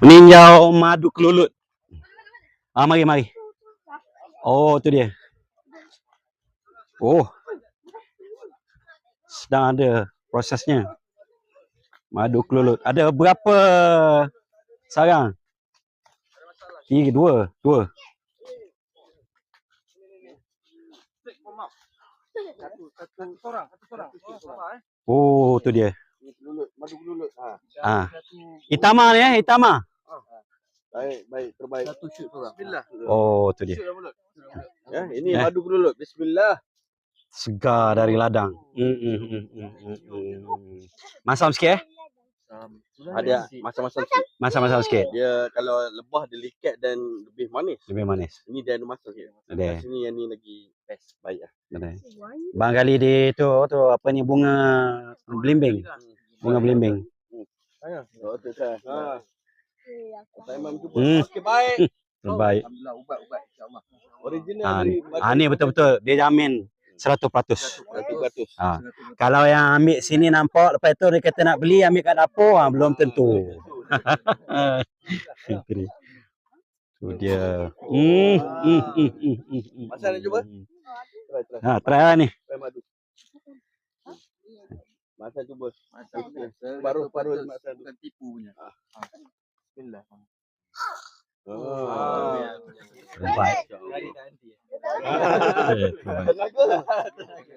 Meninjau madu kelulut. Ah, mari, mari. Oh, tu dia. Oh. Sedang ada prosesnya. Madu kelulut. Ada berapa sarang? Tiga, dua, dua. Satu, satu eh. Oh, tu dia. Madu kelulut. Ha. Ah. Itama ni eh, Itama. Baik, baik, terbaik. Satu shoot sorang. Bismillah. Oh, tu dia. Shoot mulut. Ya, ini Eh. madu kelulut. Bismillah. Segar dari ladang. Hmm, hmm, hmm, hmm, hmm, hmm. Masam sikit eh. Ada macam-macam sikit. Masam-masam sikit. Dia kalau lebah dia likat dan lebih manis. Lebih manis. Ini dia ada masa sikit. Ada. Kat sini yang ni lagi best. Baik lah. Ada. Barangkali di tu tu apa ni bunga belimbing. Bunga belimbing. Oh, tu kan. Ha. Saya memang jumpa. Hmm. Okey, baik. Terbaik. Alhamdulillah, ubat-ubat insya-Allah. Original Ah, dari Ah ni betul-betul dia jamin 100%. 100%. Ah. Kalau yang ambil sini nampak lepas tu dia kata nak beli ambil kat dapur ah belum tentu. Itu dia. Tu dia. Hmm, hmm, hmm, hmm, hmm, hmm. Masa nak cuba? Ha, try lah ni. Try madu. Masa cuba. Paruh, paruh masa bukan tipu punya. Bismillah. Oh. Terbaik. Tenaga.